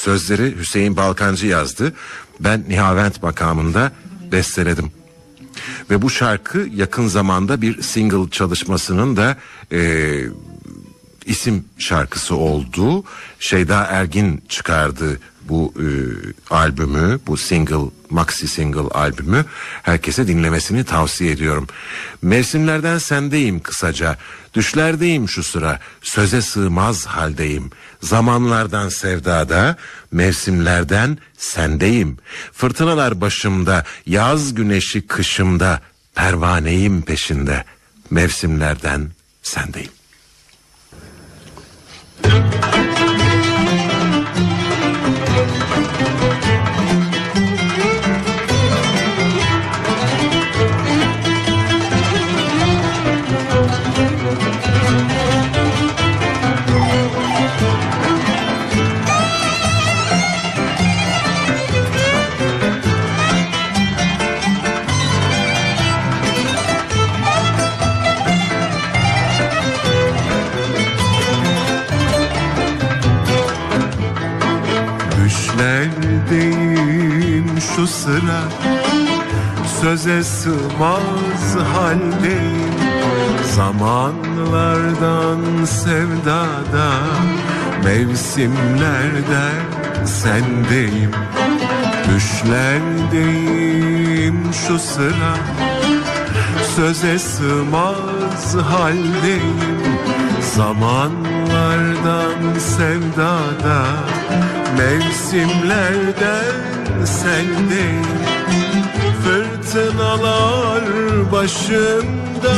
Sözleri Hüseyin Balkancı yazdı. Ben Nihavent makamında besteledim. Ve bu şarkı yakın zamanda bir single çalışmasının da e, isim şarkısı oldu. Şeyda Ergin çıkardı bu e, albümü, bu single, maxi single albümü. Herkese dinlemesini tavsiye ediyorum. Mevsimlerden sendeyim kısaca. Düşlerdeyim şu sıra. Söze sığmaz haldeyim. Zamanlardan sevdada, mevsimlerden sendeyim. Fırtınalar başımda, yaz güneşi kışımda, pervaneyim peşinde. Mevsimlerden sendeyim. Düşlerdeyim şu sıra? Söze sığmaz haldeyim Zamanlardan sevdada Mevsimlerde sendeyim. Düşlerdeyim şu sıra. Söze sığmaz haldeyim. Zamanlardan sevdada Mevsimlerden sendeyim Fırtınalar başımda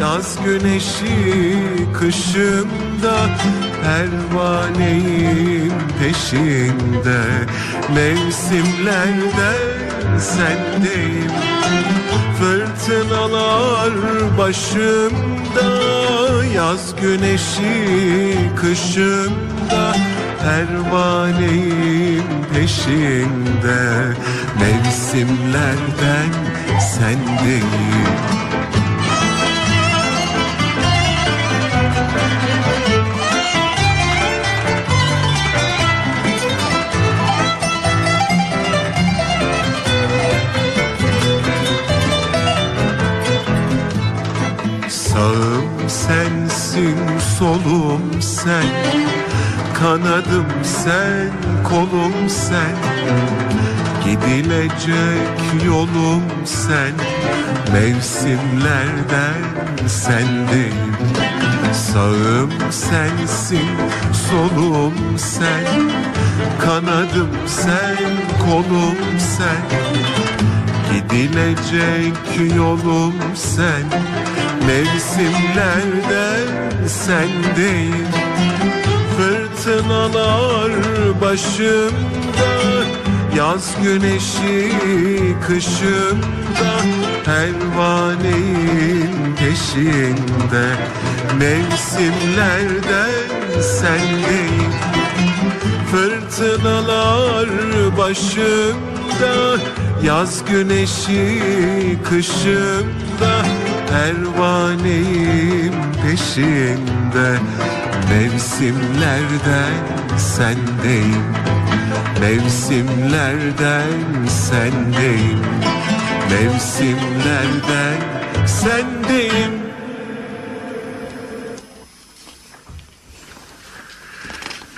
Yaz güneşi kışımda Pervaneyim peşinde. Mevsimlerden sendeyim Fırtınalar başımda Yaz güneşi kışımda Pervaneyim peşinde Mevsimlerden sendeyim Sağım sensin, solum sen Kanadım sen, kolum sen. Gidilecek yolum sen. Mevsimlerden sendeyim Sağım sensin, solum sen. Kanadım sen, kolum sen. Gidilecek yolum sen. Mevsimlerden sendeyim Fırtınalar başımda Yaz güneşi kışımda Pervaneyim peşinde Mevsimlerden sendeyim Fırtınalar başımda Yaz güneşi kışımda Pervaneyim peşinde Mevsimlerden sendeyim Mevsimlerden sendeyim Mevsimlerden sendeyim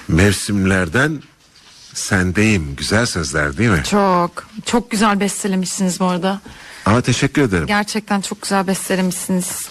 Mevsimlerden sendeyim. Güzel sözler değil mi? Çok. Çok güzel bestelemişsiniz bu arada. Ama teşekkür ederim. Gerçekten çok güzel bestelemişsiniz.